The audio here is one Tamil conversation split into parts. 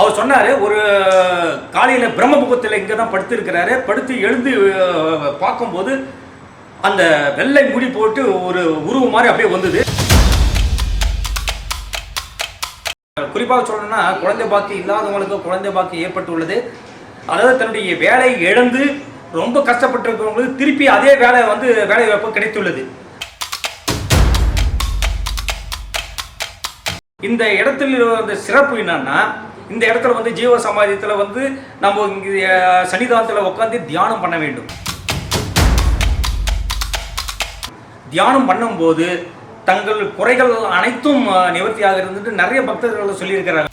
அவர் சொன்னார் ஒரு காலையில் பிரம்மபுகத்தில் இங்கே தான் படுத்திருக்கிறாரு. படுத்து எழுந்து பார்க்கும்போது அந்த வெள்ளை முடி போட்டு ஒரு உருவம் மாதிரி அப்படியே வந்தது. குறிப்பாக சொல்லணும்னா குழந்தை பாக்கி இல்லாதவங்களுக்கு குழந்தை பாக்கி ஏற்பட்டுள்ளது. அதாவது தன்னுடைய வேலையை இழந்து ரொம்ப கஷ்டப்பட்டிருக்கிறவங்களுக்கு திருப்பி அதே வேலை வந்து வேலை வாய்ப்பு கிடைத்துள்ளது. இந்த இடத்துல இருந்த சிறப்பு என்னன்னா இந்த இடத்துல வந்து ஜீவ சமாதியத்தில் வந்து நம்ம இங்கே சன்னிதானத்தில் உட்காந்து தியானம் பண்ண வேண்டும். தியானம் பண்ணும்போது தங்கள் குறைகள் அனைத்தும் நிவர்த்தியாக இருந்துட்டு நிறைய பக்தர்கள் சொல்லியிருக்கிறாங்க.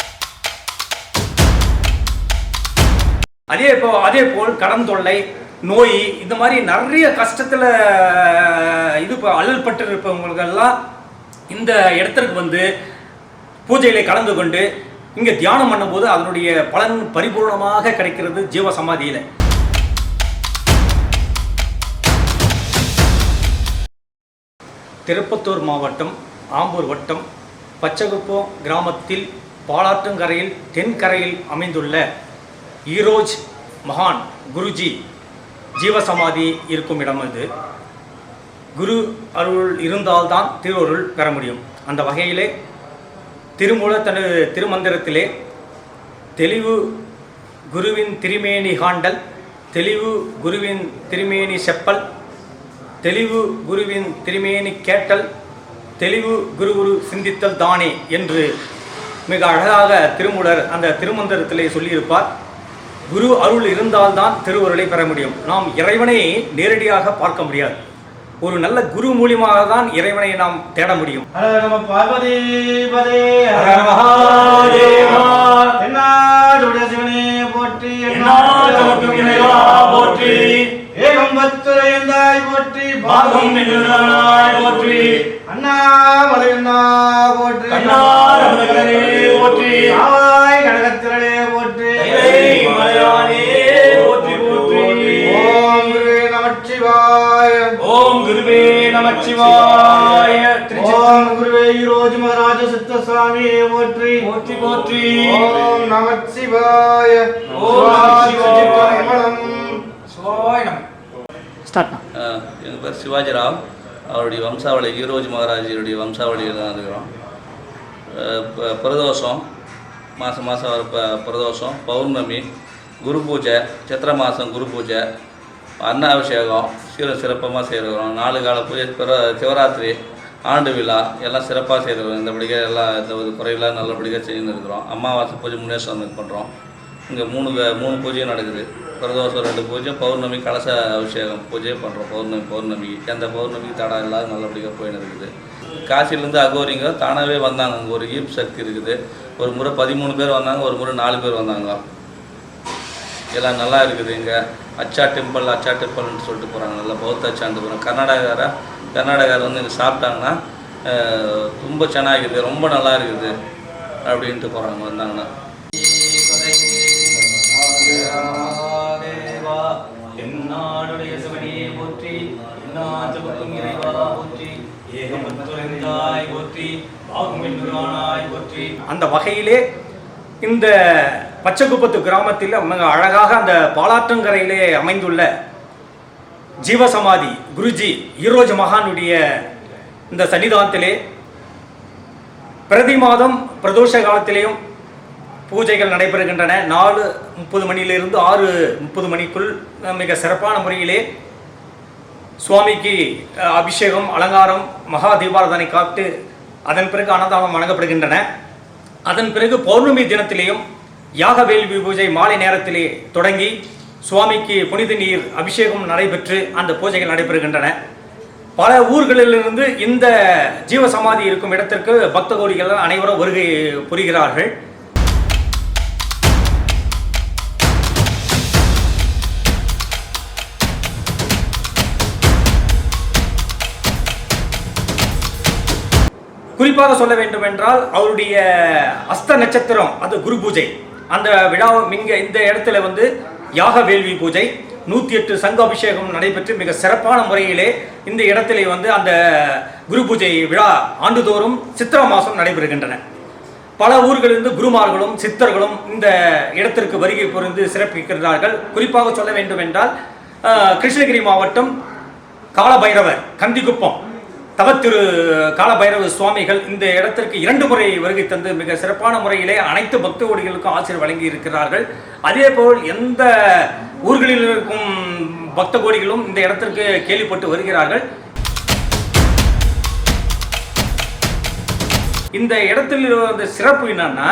அதே இப்போ அதே போல் கடன் தொல்லை நோய் இந்த மாதிரி நிறைய கஷ்டத்தில் இது அழல் அல்லல் பட்டு இருப்பவங்களுக்கெல்லாம் இந்த இடத்திற்கு வந்து பூஜையில் கலந்து கொண்டு இங்கே தியானம் பண்ணும்போது அதனுடைய பலன் பரிபூர்ணமாக கிடைக்கிறது ஜீவ சமாதியில் திருப்பத்தூர் மாவட்டம் ஆம்பூர் வட்டம் பச்சகுப்பம் கிராமத்தில் பாலாற்றங்கரையில் தென்கரையில் அமைந்துள்ள ஈரோஜ் மகான் குருஜி ஜீவசமாதி இருக்கும் இடம் அது. குரு அருள் இருந்தால்தான் திருவருள் பெற முடியும். அந்த வகையிலே திருமூல தனது திருமந்திரத்திலே தெளிவு குருவின் திருமேனி காண்டல் தெளிவு குருவின் திருமேனி செப்பல் தெளிவு குருவின் திருமேனி கேட்டல் தெளிவு குரு குரு சிந்தித்தல் தானே என்று மிக அழகாக திருமூலர் அந்த திருமந்திரத்திலே சொல்லியிருப்பார். குரு அருள் இருந்தால்தான் திருவருளை பெற முடியும். நாம் இறைவனை நேரடியாக பார்க்க முடியாது. ஒரு நல்ல குரு மூலியமாக தான் இறைவனை நாம் தேட முடியும். ஹர நம பார்வதி பதே நமச்சிவாய திருச்சி ஓம் குருவே ஈரோஜு மகாராஜ சித்தசாமியே போற்றி. போற்றி போற்றி. ஓம் நமச்சிவாய எங்கள் பேர் சிவாஜிராவ். அவருடைய வம்சாவளி ஈரோஜ் மகாராஜருடைய வம்சாவளியில் தான் இருக்கிறோம். பிரதோஷம் மாதம் மாதம் வர ப பிரதோஷம் பௌர்ணமி குரு பூஜை சித்திர மாதம் குரு பூஜை அன்னாபிஷேகம் சீர சிறப்பமாக செய்கிறோம் நாலு கால பூஜை பிற சிவராத்திரி ஆண்டு விழா எல்லாம் சிறப்பாக செய்கிறோம் இந்தபடியாக எல்லாம் எந்த ஒரு குறையில்லாம் நல்லபடியாக செஞ்சுன்னு இருக்கிறோம். அமாவாசை பூஜை முன்னேற்றம் பண்ணுறோம் இங்கே மூணு மூணு பூஜையும் நடக்குது. பிரதோஷம் ரெண்டு பூஜை பௌர்ணமி கலச அபிஷேகம் பூஜையும் பண்ணுறோம் பௌர்ணமி பௌர்ணமிக்கு எந்த பௌர்ணமிக்கு தடா இல்லாத நல்லபடியாக போயின்னு இருக்குது. காசிலேருந்து அகோரிங்க தானாகவே வந்தாங்க. அங்கே ஒரு ஈர்ப்பு சக்தி இருக்குது. ஒரு முறை பதிமூணு பேர் வந்தாங்க ஒரு முறை நாலு பேர் வந்தாங்க. எல்லாம் நல்லா இருக்குது இங்கே அச்சா டெம்பிள் அச்சா டெம்பிள்னு சொல்லிட்டு போகிறாங்க நல்லா பௌத்த அச்சான்ட்டு போகிறாங்க கர்நாடகார கர்நாடகார் வந்து இங்கே சாப்பிட்டாங்கன்னா அஹ், ரொம்ப ಚೆನ್ನಾಗಿದೆ ரொம்ப நல்லா இருக்குது அப்படின்ட்டு போகிறாங்க வந்தாங்கன்னா மகாதேவா, தென்னாடுடைய சிவனே போற்றி எந்நாட்டவர்க்கும் இறைவா போற்றி ஏகமத்துரைந்தாய் போற்றி பாகுமென்றுரானாய் போற்றி அந்த வகையிலே இந்த பச்சைக்குப்பத்து கிராமத்தில் மிக அழகாக அந்த பாலாற்றங்கரையிலே அமைந்துள்ள ஜீவசமாதி குருஜி ஈரோஜ் மகானுடைய இந்த சன்னிதானத்திலே பிரதி மாதம் பிரதோஷ காலத்திலேயும் பூஜைகள் நடைபெறுகின்றன. நாலு முப்பது மணியிலிருந்து ஆறு முப்பது மணிக்குள் மிக சிறப்பான முறையிலே சுவாமிக்கு அபிஷேகம் அலங்காரம் மகா தீபாரதனை காட்டு அதன் பிறகு அன்னதானம் வழங்கப்படுகின்றன. அதன் பிறகு பௌர்ணமி தினத்திலேயும் யாகவேல்வி பூஜை மாலை நேரத்திலே தொடங்கி சுவாமிக்கு புனித நீர் அபிஷேகம் நடைபெற்று அந்த பூஜைகள் நடைபெறுகின்றன. பல ஊர்களிலிருந்து இந்த ஜீவசமாதி இருக்கும் இடத்திற்கு பக்த கோடிகள் அனைவரும் வருகை புரிகிறார்கள். குறிப்பாக சொல்ல வேண்டும் என்றால் அவருடைய அஸ்த நட்சத்திரம் அது குரு பூஜை. அந்த விழா இங்க இந்த இடத்துல வந்து யாக வேள்வி பூஜை நூற்றி எட்டு சங்க அபிஷேகம் நடைபெற்று மிக சிறப்பான முறையிலே இந்த இடத்திலே வந்து அந்த குரு பூஜை விழா ஆண்டுதோறும் சித்திரை மாதம் நடைபெறுகின்றன. பல ஊர்களிலிருந்து குருமார்களும் சித்தர்களும் இந்த இடத்திற்கு வருகை புரிந்து சிறப்பிக்கிறார்கள். குறிப்பாக சொல்ல வேண்டும் என்றால் கிருஷ்ணகிரி மாவட்டம் காலபைரவர் கந்திக்குப்பம். தவத்திரு காலபைரவ சுவாமிகள் இந்த இடத்திற்கு இரண்டு முறை வருகை தந்து மிக சிறப்பான முறையிலே அனைத்து பக்த கோடிகளுக்கும் ஆசிரியர் வழங்கி இருக்கிறார்கள் அதே போல் எந்த ஊர்களில் இருக்கும் பக்த கோடிகளும் இந்த இடத்திற்கு கேள்விப்பட்டு வருகிறார்கள். இந்த இடத்தில் இருந்த சிறப்பு என்னன்னா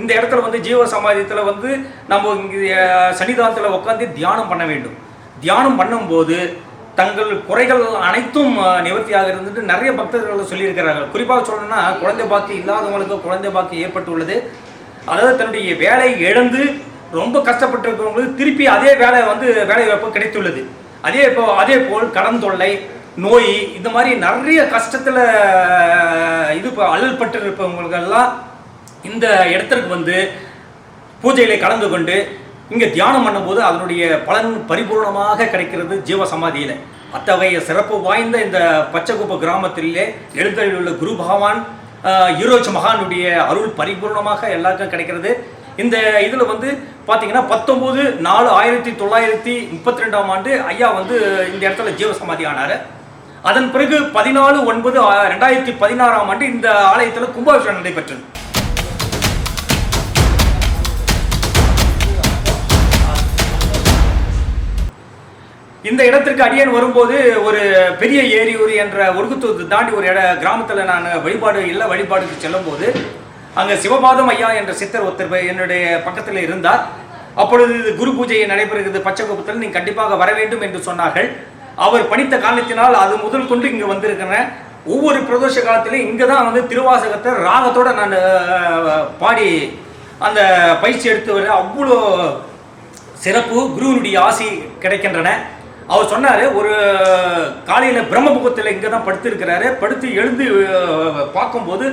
இந்த இடத்துல வந்து ஜீவ சமாதியத்தில் வந்து நம்ம இங்கே சன்னிதானத்தில் உட்காந்து தியானம் பண்ண வேண்டும். தியானம் பண்ணும்போது தங்கள் குறைகள் அனைத்தும் நிவர்த்தியாக இருந்துட்டு நிறைய பக்தர்கள் சொல்லியிருக்கிறார்கள். குறிப்பாக சொல்லணும்னா குழந்தை பாக்கி இல்லாதவங்களுக்கு குழந்தை பாக்கி ஏற்பட்டுள்ளது. அதாவது தன்னுடைய வேலை இழந்து ரொம்ப கஷ்டப்பட்டிருக்கிறவங்களுக்கு திருப்பி அதே வேலை வந்து வேலை வாய்ப்பு கிடைத்துள்ளது. அதே இப்போ அதே போல் கடன் தொல்லை நோய் இந்த மாதிரி நிறைய கஷ்டத்தில் இது அல்லல் பட்டு இருப்பவங்களுக்கெல்லாம் இந்த இடத்திற்கு வந்து பூஜையில் கலந்து கொண்டு இங்கே தியானம் பண்ணும்போது அதனுடைய பலன் பரிபூர்ணமாக கிடைக்கிறது ஜீவ சமாதியில் அத்தகைய சிறப்பு வாய்ந்த இந்த பச்சைக்குப்ப கிராமத்திலே எழுந்தருளுள்ள குரு பகவான் ஆஹ், ஈரோஜ் மகானுடைய அருள் பரிபூர்ணமாக எல்லாருக்கும் கிடைக்கிறது. இந்த இதில் வந்து பார்த்தீங்கன்னா பத்தொம்போது நாலு ஆயிரத்தி தொள்ளாயிரத்தி முப்பத்தி ரெண்டாம் ஆண்டு ஐயா வந்து இந்த இடத்துல ஜீவ சமாதி ஆனார். அதன் பிறகு பதினாலு ஒன்பது ரெண்டாயிரத்தி பதினாறாம் ஆண்டு இந்த ஆலயத்தில் கும்பாபிஷேகம் நடைபெற்றது. இந்த இடத்திற்கு அடியேன் வரும்போது ஒரு பெரிய ஏரியூர் என்ற ஒடுக்குத்தூர் தாண்டி ஒரு இட கிராமத்தில் நான் வழிபாடு இல்லை வழிபாடுக்கு செல்லும்போது அங்கே சிவபாதம் ஐயா என்ற சித்தர் ஒருத்தர் என்னுடைய பக்கத்தில் இருந்தார். அப்பொழுது இது குரு பூஜையை நடைபெறுகிறது. பச்சைக்குப்பத்தில் நீங்கள் கண்டிப்பாக வர வேண்டும் என்று சொன்னார்கள். அவர் பணித்த காரணத்தினால் அது முதல் கொண்டு இங்கே வந்திருக்கிறேன் ஒவ்வொரு பிரதோஷ காலத்திலும் இங்கே தான் வந்து திருவாசகத்தை ராகத்தோடு நான் பாடி அந்த பயிற்சி எடுத்து வர அவ்வளோ சிறப்பு குருவினுடைய ஆசி கிடைக்கின்றன. அவர் சொன்னார் ஒரு காலையில் பிரம்மபுகத்தில் இங்கே தான் படுத்திருக்கிறாரு. படுத்து எழுந்து பார்க்கும்போது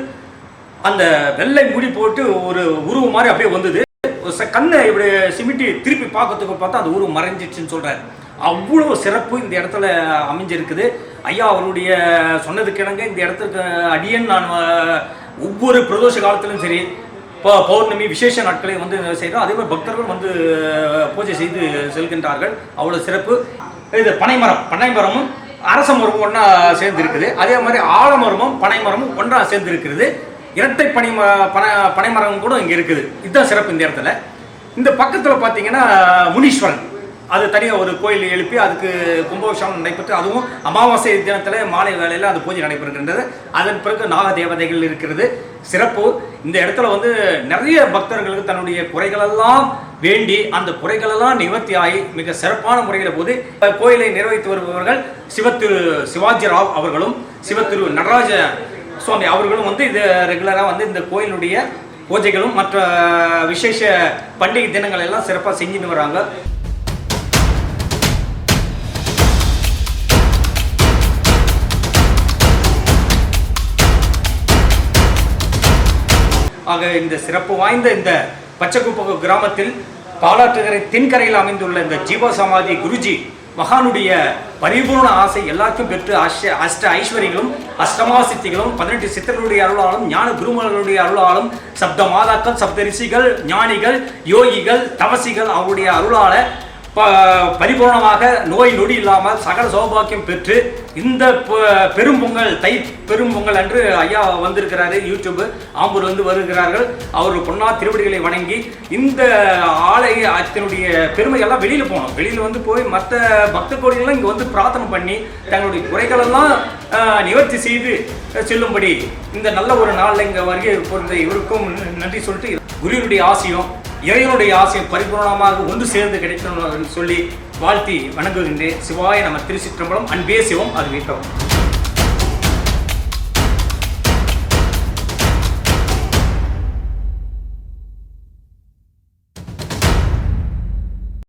அந்த வெள்ளை முடி போட்டு ஒரு உருவம் மாதிரி அப்படியே வந்தது. ஒரு கண்ணை இப்படி சிமிட்டி திருப்பி பார்க்கறதுக்கு பார்த்தா அந்த உருவம் மறைஞ்சிச்சுன்னு சொல்கிறார் அவ்வளோ சிறப்பு இந்த இடத்துல அமைஞ்சிருக்குது. ஐயா அவருடைய சொன்னதுக்கு இணங்க இந்த இடத்துக்கு அடியேன் நான் ஒவ்வொரு பிரதோஷ காலத்திலும் சரி இப்போ பௌர்ணமி விசேஷ நாட்களை வந்து செய்கிறோம் அதே மாதிரி பக்தர்கள் வந்து பூஜை செய்து செல்கின்றார்கள். அவ்வளோ சிறப்பு. இது பனைமரம். பனைமரமும் அரச மரமும் ஒன்றா சேர்ந்து இருக்குது அதே மாதிரி ஆலமரமும் பனைமரமும் ஒன்றா சேர்ந்து இருக்கிறது இரட்டை பனை ம- பனை பனைமரம் கூட இங்கே இருக்குது. இதுதான் சிறப்பு இந்த இடத்துல. இந்த பக்கத்தில் பார்த்தீங்கன்னா முனீஸ்வரன். அது தனியாக ஒரு கோயில் எழுப்பி அதுக்கு கும்பாபிஷேகம் நடைபெற்று அதுவும் அமாவாசை தினத்தில் மாலை வேலையில் அந்த பூஜை நடைபெறுகின்றது. அதன் பிறகு நாக தேவதைகள் இருக்கிறது. சிறப்பு இந்த இடத்துல வந்து நிறைய பக்தர்களுக்கு தன்னுடைய குறைகளெல்லாம் வேண்டி அந்த குறைகளெல்லாம் நிவர்த்தி ஆகி மிக சிறப்பான முறையில் போது கோயிலை நிர்வகித்து வருபவர்கள் சிவத்திரு சிவாஜி ராவ் அவர்களும் சிவத்திரு நடராஜ சுவாமி அவர்களும் வந்து இது ரெகுலராக வந்து இந்த கோயிலுடைய பூஜைகளும் மற்ற விசேஷ பண்டிகை தினங்கள் எல்லாம் சிறப்பாக செஞ்சுன்னு வராங்க. ஆக இந்த சிறப்பு வாய்ந்த இந்த பச்சைக்குப்ப கிராமத்தில் பாலாற்றுகரை தென்கரையில் அமைந்துள்ள இந்த ஜீவ சமாதி குருஜி மகானுடைய பரிபூர்ண ஆசை எல்லாத்தையும் பெற்று அஷ்ட அஷ்ட ஐஸ்வரிகளும் அஷ்டமா சித்திகளும் பதினெட்டு சித்தர்களுடைய அருளாலும் ஞான குருமர்களுடைய அருளாலும் சப்த மாதாக்கள் சப்த ரிஷிகள் ஞானிகள் யோகிகள் தவசிகள் அவருடைய அருளால பரிபூர்ணமாக நோய் நொடி இல்லாமல் சகல சௌபாக்கியம் பெற்று இந்த ப- பெரும்பொங்கல் தை பெரும்பொங்கல் அன்று ஐயா வந்திருக்கிறாரு யூடியூப் ஆம்பூர் வந்து வருகிறார்கள். அவர் பொன்னா திருவடிகளை வணங்கி இந்த ஆலயத்தினுடைய பெருமையெல்லாம் வெளியில் போகணும் வெளியில் வந்து போய் மற்ற பக்த கோடிகள்லாம் இங்கே வந்து பிரார்த்தனை பண்ணி தங்களுடைய குறைகளெல்லாம் நிவர்த்தி செய்து செல்லும்படி இந்த நல்ல ஒரு நாளில் இங்கே வருகை பொறுத்த இவருக்கும் நன்றி சொல்லிட்டு குருவினுடைய ஆசையும் இறைவனுடைய ஆசையும் பரிபூர்ணமாக ஒன்று சேர்ந்து கிடைக்கணும் சொல்லி வாழ்த்தி வணங்குகின்றேன். சிவாய நம்ம திருச்சிற்றம்பலம். அன்பே சிவம். அது வீட்டம்